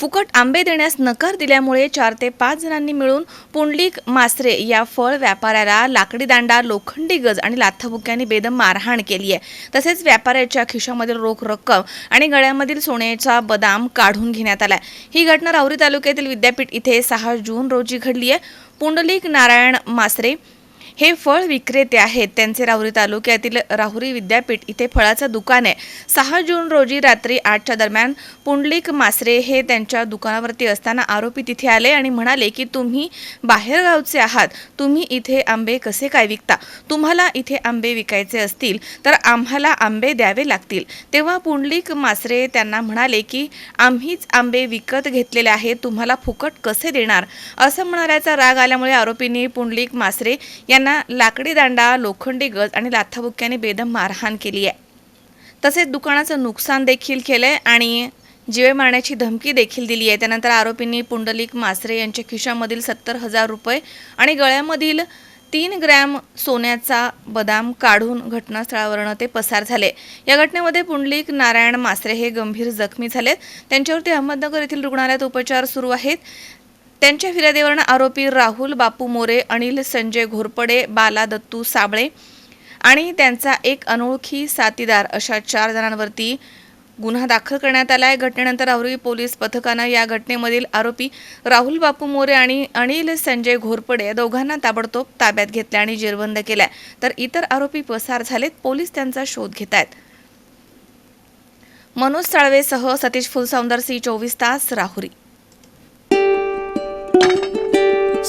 फुकट आंबे देण्यास नकार दिल्यामुळे चार ते पाच जणांनी मिळून पुंडलिक मासरे या फळ व्यापाऱ्याला लाकडी दांडा लोखंडी गज आणि लाथाबुक्यांनी बेदम मारहाण केली आहे. तसेच व्यापाऱ्याच्या खिशामधील रोख रक्कम आणि गळ्यामधील सोन्याचा बदाम काढून घेण्यात आला ही घटना राहुरी तालुक्यातील विद्यापीठ इथे सहा जून रोजी घडली आहे. पुंडलिक नारायण मासरे हे फळ विक्रेते आहेत. त्यांचे राहुरी तालुक्यातील राहुरी विद्यापीठ इथे फळाचं दुकान आहे. सहा जून रोजी रात्री आठच्या दरम्यान पुंडलिक मासरे हे त्यांच्या दुकानावरती असताना आरोपी तिथे आले आणि म्हणाले की तुम्ही बाहेरगावचे आहात. तुम्ही इथे आंबे कसे काय विकता? तुम्हाला इथे आंबे विकायचे असतील तर आम्हाला आंबे द्यावे लागतील. तेव्हा पुंडलिक मासरे त्यांना म्हणाले की आम्हीच आंबे विकत घेतलेले आहेत. तुम्हाला फुकट कसे देणार? असं म्हणाल्याचा राग आल्यामुळे आरोपींनी पुंडलिक मासरे यांना लाकडी दांडा लोखंडी गज आणि लाथाबुक्याने बेदम मारहाण केली आहे. तसेच दुकानाचं नुकसान देखील आहे आणि जीवे मारण्याची धमकी देखील दिली आहे. त्यानंतर आरोपींनी पुंडलिक मासरे यांच्या खिशामधील सत्तर हजार रुपये आणि गळ्यामधील तीन ग्रॅम सोन्याचा बदाम काढून घटनास्थळावरनं ते पसार झाले. या घटनेमध्ये पुंडलिक नारायण मासरे हे गंभीर जखमी झालेत. त्यांच्यावरती अहमदनगर येथील रुग्णालयात उपचार सुरू आहेत. त्यांच्या फिर्यादीवरून आरोपी राहुल बापू मोरे अनिल संजय घोरपडे बाला दत्तू साबळे आणि त्यांचा एक अनोळखी साथीदार अशा चार जणांवरती गुन्हा दाखल करण्यात आला आहे घटनेनंतर राहुरी पोलीस पथकानं या घटनेमधील आरोपी राहुल बापू मोरे आणि अनिल संजय घोरपडे या दोघांना ताबडतोब ताब्यात घेतले आणि जेरबंद केलाय. तर इतर आरोपी पसार झालेत पोलीस त्यांचा शोध घेत आहेत मनोज साळवेसह सतीश फुलसौंदर सी चोवीस तास राहुरी.